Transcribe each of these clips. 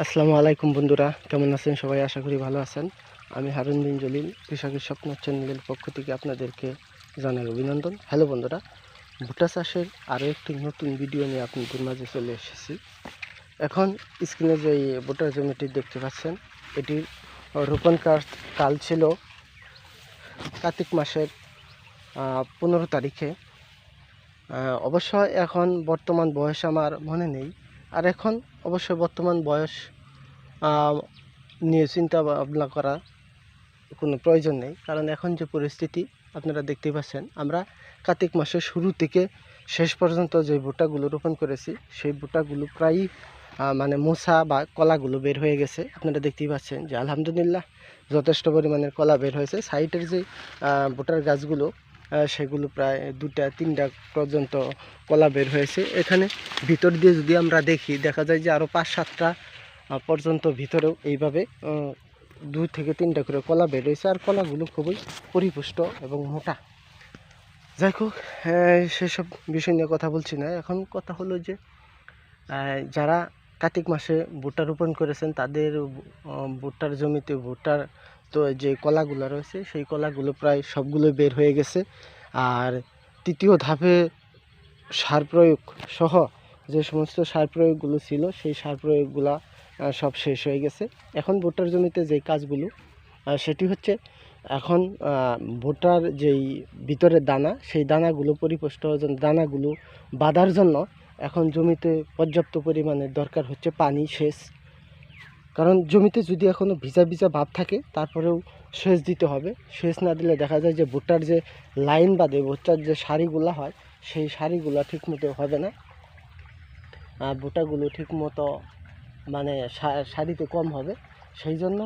আসসালামু আলাইকুম বন্ধুরা, কেমন আছেন সবাই? আশা করি ভালো আছেন। আমি হারুন বিন জলিল, কৃষকের স্বপ্ন চ্যানেলের পক্ষ থেকে আপনাদেরকে জানাই অভিনন্দন। হ্যালো বন্ধুরা, ভুট্টা চাষের আরও একটি নতুন ভিডিও নিয়ে আপনাদের মাঝে চলে এসেছি। এখন স্ক্রিনে যে ভুট্টার জমিটি দেখতে পাচ্ছেন, এটির রোপণ কাল ছিল কার্তিক মাসের পনেরো তারিখে। অবশ্য এখন বর্তমান বয়স আমার মনে নেই আর এখন অবশ্যই বর্তমান বয়স নিয়ে চিন্তা ভাবনা করা কোনো প্রয়োজন নেই। কারণ এখন যে পরিস্থিতি, আপনারা দেখতেই পাচ্ছেন, আমরা কার্তিক মাসের শুরু থেকে শেষ পর্যন্ত যে ভুট্টাগুলো রোপণ করেছি, সেই ভুট্টাগুলো প্রায়ই মানে মোসা বা কলাগুলো বের হয়ে গেছে। আপনারা দেখতেই পাচ্ছেন যে আলহামদুলিল্লাহ যথেষ্ট পরিমাণের কলা বের হয়েছে। সাইডের যে ভুট্টার গাছগুলো সেগুলো প্রায় দুটা তিনটা পর্যন্ত কলা বের হয়েছে। এখানে ভিতর দিয়ে যদি আমরা দেখি, দেখা যায় যে আরও পাঁচ, সাতটা পর্যন্ত ভিতরেও এইভাবে দুই থেকে তিনটা করে কলা বের হয়েছে। আর কলাগুলো খুবই পরিপুষ্ট এবং মোটা। যাই হোক সেসব বিষয় নিয়ে কথা বলছি না। এখন কথা হলো যে যারা কার্তিক মাসে ভুট্টা রোপণ করেছেন, তাদের ভুট্টার জমিতে ভুট্টার তো যে কলাগুলো রয়েছে, সেই কলাগুলো প্রায় সবগুলো বের হয়ে গেছে। আর তৃতীয় ধাপে সার প্রয়োগ সহ যে সমস্ত সার প্রয়োগগুলো ছিল, সেই সার প্রয়োগগুলা সব শেষ হয়ে গেছে। এখন ভুট্টার জমিতে যে কাজগুলো সেটি হচ্ছে এখন ভুট্টার যেই ভিতরের দানা, সেই দানাগুলো পরিপুষ্ট দানাগুলো বাঁধার জন্য এখন জমিতে পর্যাপ্ত পরিমাণে দরকার হচ্ছে পানি সেচ কারণ জমিতে যদি এখনও ভিজা ভিজা ভাব থাকে, তারপরেও সেচ দিতে হবে। সেচ না দিলে দেখা যায় যে ভুট্টার যে লাইন বাঁধে, ভুট্টার যে সারিগুলো হয়, সেই সারিগুলো ঠিক মতো হবে না। আর ভুট্টাগুলো ঠিক মতো মানে সারিতে কম হবে। সেই জন্য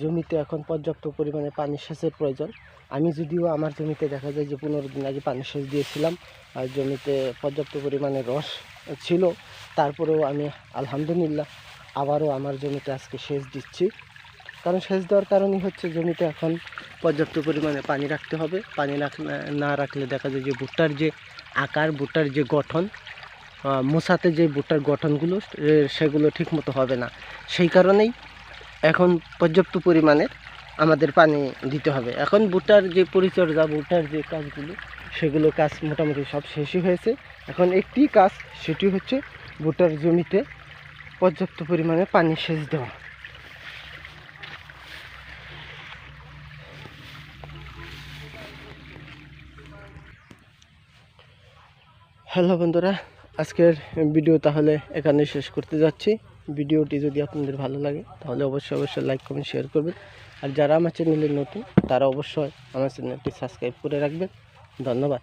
জমিতে এখন পর্যাপ্ত পরিমাণে পানি সেচের প্রয়োজন। আমি যদিও আমার জমিতে দেখা যায় যে পনেরো দিন আগে পানি সেচ দিয়েছিলাম, আর জমিতে পর্যাপ্ত পরিমাণে রস ছিল, তারপরেও আমি আলহামদুলিল্লাহ আবারও আমার জমিতে আজকে সেচ দিচ্ছি। কারণ সেচ দেওয়ার কারণই হচ্ছে জমিতে এখন পর্যাপ্ত পরিমাণে পানি রাখতে হবে। পানি রাখ- না রাখলে দেখা যায় যে ভুট্টার যে আকার, ভুট্টার যে গঠন মোসাতে যে ভুট্টার গঠনগুলো সেগুলো ঠিকমতো হবে না। সেই কারণেই এখন পর্যাপ্ত পরিমাণের আমাদের পানি দিতে হবে। এখন ভুট্টার যে পরিচর্যা, ভুট্টার যে কাজগুলো, সেগুলো কাজ মোটামুটি সব শেষই হয়েছে। এখন একটি কাজ, সেটি হচ্ছে ভুট্টার জমিতে পর্যাপ্ত পরিমাণে পানি সেচ দেওয়া। হ্যালো বন্ধুরা, আজকের ভিডিও তাহলে এখানে শেষ করতে যাচ্ছি। ভিডিওটি যদি আপনাদের ভালো লাগে, তাহলে অবশ্যই অবশ্যই লাইক, কমেন্ট, শেয়ার করবেন। আর যারা আমার চ্যানেলে নতুন, তারা অবশ্যই আমার চ্যানেলটি সাবস্ক্রাইব করে রাখবেন। ধন্যবাদ।